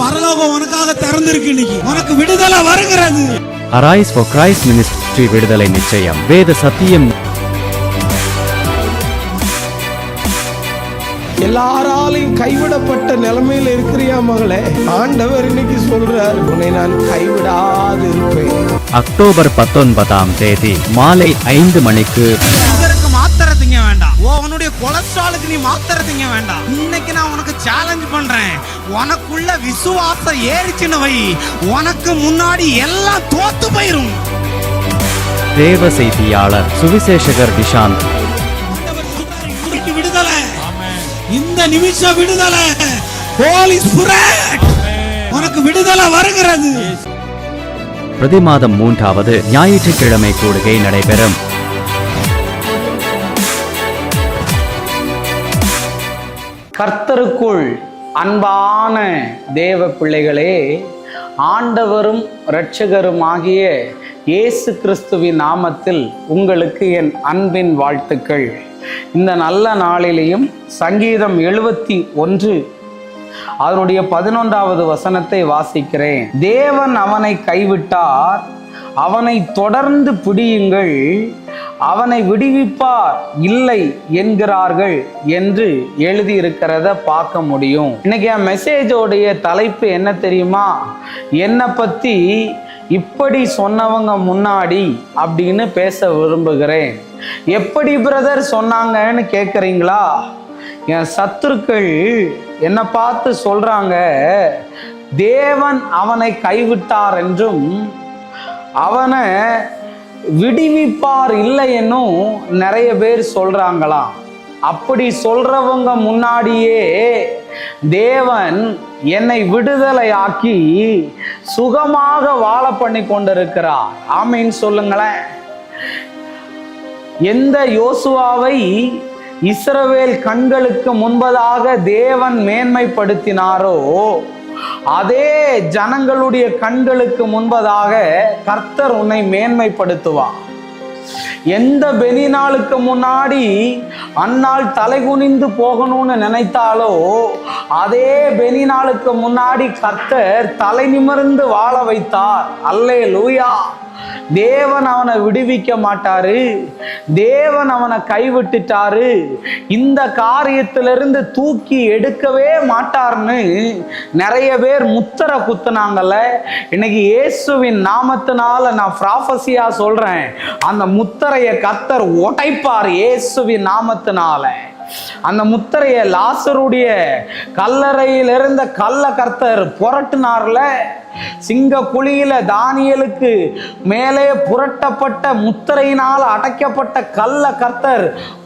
பரலோகம் உனக்காக திறந்திருக்கு இன்னைக்கு. உனக்கு விடுதலை வருகிறது. அரைஸ் ஃபார் கிரைஸ்ட் மினிஸ்ட்ரி விடுதலை நிச்சயம். வேத சத்தியம். எல்லாராலையும் கைவிடப்பட்ட நிலைமையில இருக்கிறியா மகளே? ஆண்டவர் இன்னைக்கு சொல்றார் உன்னை நான் கைவிடாது இருப்பேன் அக்டோபர் பத்தொன்பதாம் தேதி மாலை ஐந்து மணிக்கு சுகருக்கு மாத்திரை திங்க வேண்டாம். ஓ கொலஸ்ட்ராலுக்கு நீ மாத்திரை திங்க வேண்டாம். இன்னைக்கு நான் உனக்கு சேலஞ்ச் பண்றேன். உனக்குள்ள விசுவாசம் ஏறிச்சுன்னு வை. உனக்கு முன்னாடி எல்லாம் தோத்து போயிரும். தேவ செய்தியாளர் சுவிசேஷகர் இன்னைக்கு விடுதலை. இந்த நிமிஷம் விடுதலை. Spirit, உனக்கு விடுதலை வருகிறது. பிரதி மாதம் மூன்றாவது ஞாயிற்றுக்கிழமை கூடுகை நடைபெறும். கர்த்தருக்குள் அன்பான தேவ பிள்ளைகளே ஆண்டவரும் இரட்சகருமாகிய இயேசு கிறிஸ்துவின் நாமத்தில் உங்களுக்கு என் அன்பின் வாழ்த்துக்கள். இந்த நல்ல நாளிலேயும் சங்கீதம் எழுபத்தி ஒன்று அதனுடைய பதினொன்றாவது வசனத்தை வாசிக்கிறேன். தேவன் அவனை கைவிட்டார் அவனை தொடர்ந்து பிடியுங்கள் அவனை விடுவிப்பார் இல்லை என்கிறார்கள் என்று எழுதியிருக்கிறத பார்க்க முடியும். இன்னைக்கு என் மெசேஜோடைய தலைப்பு என்ன தெரியுமா? என்னை பற்றி இப்படி சொன்னவங்க முன்னாடி அப்படின்னு பேச விரும்புகிறேன். எப்படி பிரதர் சொன்னாங்கன்னு கேட்குறீங்களா என் சத்துருக்கள் என்னை பார்த்து சொல்கிறாங்க தேவன் அவனை கைவிட்டார் என்றும் அவனை விடுவிப்பார் இல்லைன்னும் நிறைய பேர் சொல்றாங்களாம். அப்படி சொல்றவங்க முன்னாடியே தேவன் என்னை விடுதலையாக்கி சுகமாக வாழ பண்ணி கொண்டிருக்கிறார். ஆமீன் சொல்லுங்களேன். எந்த யோசுவாவை இஸ்ரவேல் கண்களுக்கு முன்பதாக தேவன் மேன்மைப்படுத்தினாரோ அதே ஜனங்களுடைய கண்களுக்கு முன்பதாக கர்த்தர் உன்னை மேன்மைப்படுத்துவார். எந்த பெனினாளுக்கு முன்னாடி அன்னாள் தலைகுனிந்து போகணும்னு நினைத்தாலோ அதே பெனினாளுக்கு முன்னாடி கர்த்தர் தலை நிமிர்ந்து வாழ வைத்தார். அல்லே லூயா தேவன் அவனை விடுவிக்க மாட்டாரு. தேவன் அவனை கைவிட்டுட்டாரு. இந்த காரியத்திலிருந்து தூக்கி எடுக்கவே மாட்டார்னு நிறைய பேர் முத்திர குத்துனாங்கல்ல. இன்னைக்கு இயேசுவின் நாமத்தினால நான் ப்ராஃபஸியா சொல்றேன். அந்த முத்தரையை கத்தர் உடைப்பார் இயேசுவின் நாமத்தினால. அந்த முத்திரையை லாசருடைய கல்லறையில் இருந்த கல்ல கர்த்தர் புரட்டினார்ல சிங்க குழியில தானியலுக்கு மேலே புரட்டப்பட்ட முத்திரையினால் அடைக்கப்பட்ட கல்ல கர்த்தர்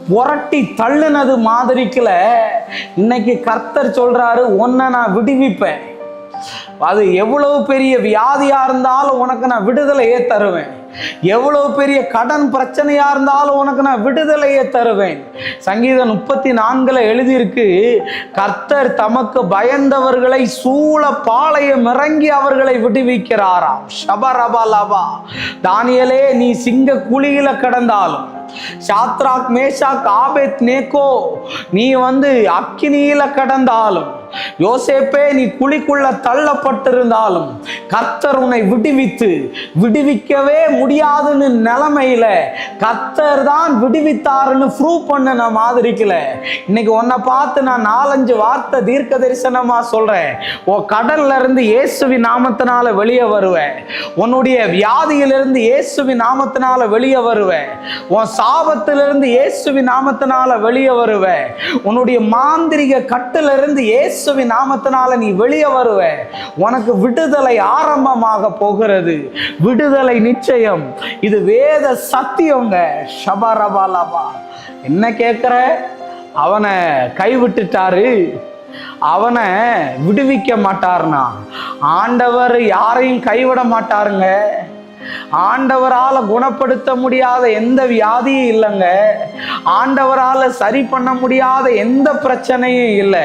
புரட்டி தள்ளுனது மாதிரிக்குல. இன்னைக்கு கர்த்தர் சொல்றாரு உன்னை நான் விடுவிப்பேன். அது எவ்வளவு பெரிய வியாதியா இருந்தாலும் உனக்கு நான் விடுதலையே தருவேன். எவ்வளவு பெரிய கடன் பிரச்சனையா இருந்தாலும் உனக்கு நான் விடுதலையை தருவேன். சங்கீதம் முப்பத்தி நான்குல எழுதியிருக்கு கர்த்தர் தமக்கு பயந்தவர்களை சூழ பாளையம் இறங்கி அவர்களை விடுவிக்கிறாராம். ஷபரபலபா. தானியலே நீ சிங்க குழியில கடந்தாலும் சாத்ராக் மேஷாக் ஆபேத் நேக்கோ நீ வந்து அக்கினியில கடந்தாலும் யோசேப்பே நீ குழிக்குள்ள தள்ளப்பட்டிருந்தாலும் கர்த்தர் உன்னை விடுவித்து விடுவிக்கவே முடியாதுன்னு நிலைமையில கத்தர் தான் விடுவித்தாருன்னு ப்ரூவ் பண்ண மாதிரிக்கல. இன்னைக்கு உன்னை பார்த்து நான் நாலஞ்சு வார்த்தை தீர்க்க தரிசனமா சொல்றேன். உன் கடல்ல இருந்து இயேசுவி நாமத்தினால வெளியே வருவேன். உன்னுடைய வியாதியிலிருந்து இயேசுவி நாமத்தினால வெளியே வருவேன். உன் சாபத்திலிருந்து இயேசுவி நாமத்தினால வெளியே வருவேன். உன்னுடைய மாந்திரிக கட்டிலிருந்து இயேசுவின் நாமத்தினால நீ வெளியே வருவ. உனக்கு விடுதலை ஆரம்பமாக போகிறது. விடுதலை நிச்சயம். இது வேத சத்தியங்க. ஷபரபாலபா என்ன கேட்குற அவனை கைவிட்டுட்டாரு. அவனை விடுவிக்க மாட்டார்னா ஆண்டவர் யாரையும் கைவிட மாட்டாருங்க. ஆண்டவரால குணப்படுத்த முடியாத எந்த வியாதியும் இல்லைங்க. ஆண்டவரால சரி பண்ண முடியாத எந்த பிரச்சனையும் இல்லை.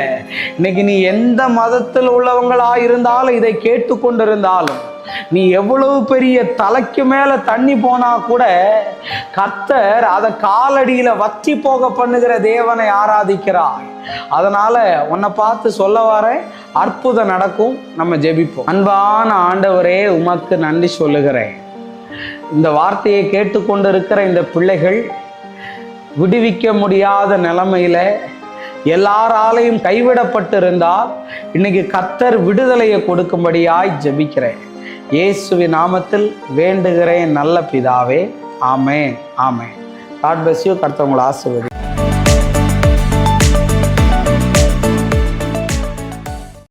இன்னைக்கு நீ எந்த மதத்தில் உள்ளவங்களா இருந்தாலும் இதை கேட்டுக்கொண்டிருந்தாலும் நீ எவ்வளவு பெரிய தலைக்கு மேல தண்ணி போனா கூட கத்தர் அதை காலடியில வற்றி போக பண்ணுகிற தேவனை ஆராதிக்கிறாய் அதனால உன்னை பார்த்து சொல்ல வர அற்புதம் நடக்கும் நம்ம ஜெபிப்போம். அன்பான ஆண்டவரே உமக்கு நன்றி சொல்லுகிறேன். இந்த வார்த்தையை கேட்டுக்கொண்டு இருக்கிற இந்த பிள்ளைகள் விடுவிக்க முடியாத நிலைமையில எல்லாராலையும் கைவிடப்பட்டிருந்தால் இன்னைக்கு கத்தர் விடுதலையை கொடுக்கும்படியாய் ஜெபிக்கிறேன். இயேசுவி நாமத்தில் வேண்டுகிறேன் நல்ல பிதாவே. ஆமே ஆமே காட் bless யூ கர்த்தர் உங்களை